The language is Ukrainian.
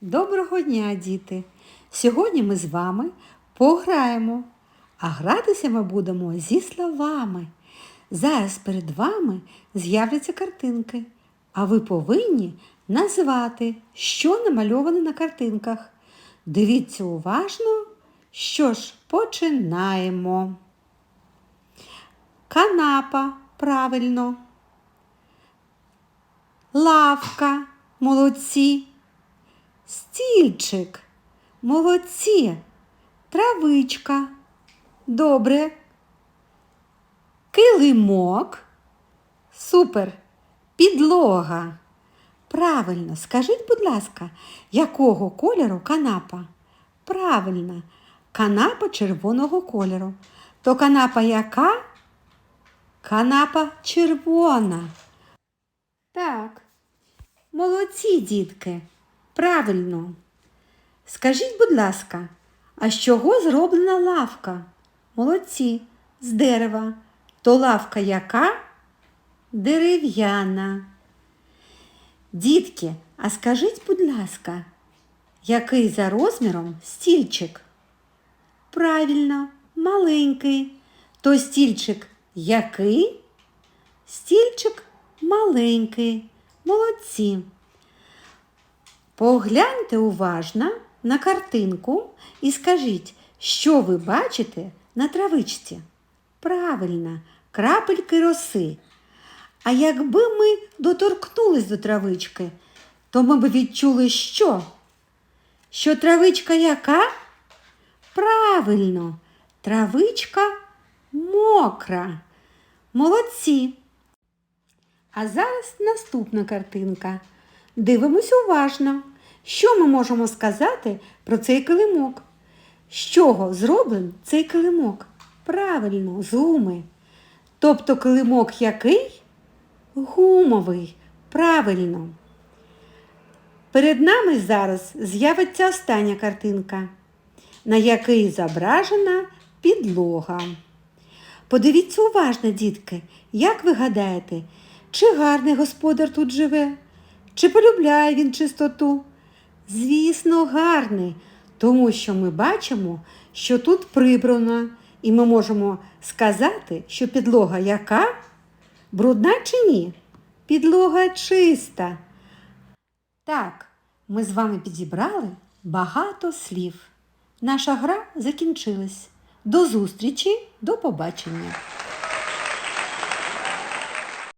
Доброго дня, діти! Сьогодні ми з вами пограємо, а гратися ми будемо зі словами. Зараз перед вами з'являться картинки, а ви повинні назвати, що намальовано на картинках. Дивіться уважно. Що ж, починаємо. Канапа правильно. Лавка молодці. Стільчик. Молодці. Травичка. Добре. Килимок. Супер. Підлога. Правильно, скажіть, будь ласка, якого кольору канапа? Правильно, канапа червоного кольору. То канапа яка? Канапа червона. Так. Молодці, дітки. Правильно. Скажіть, будь ласка, а з чого зроблена лавка? Молодці, з дерева. То лавка яка? Дерев'яна. Дітки, а скажіть, будь ласка, який за розміром стільчик? Правильно, маленький. То стільчик який? Стільчик маленький. Молодці. Погляньте уважно на картинку і скажіть, що ви бачите на травичці. Правильно, крапельки роси. А якби ми доторкнулись до травички, то ми б відчули що? Що травичка яка? Правильно, травичка мокра. Молодці. А зараз наступна картинка. Дивимось уважно. Що ми можемо сказати про цей килимок? З чого зроблений цей килимок? Правильно, з гуми. Тобто килимок який? Гумовий. Правильно. Перед нами зараз з'явиться остання картинка, на якій зображена підлога. Подивіться уважно, дітки, як ви гадаєте, чи гарний господар тут живе? Чи полюбляє він чистоту? Звісно, гарний, тому що ми бачимо, що тут прибрано, і ми можемо сказати, що підлога яка? Брудна чи ні? Підлога чиста. Так, ми з вами підібрали багато слів. Наша гра закінчилась. До зустрічі, до побачення!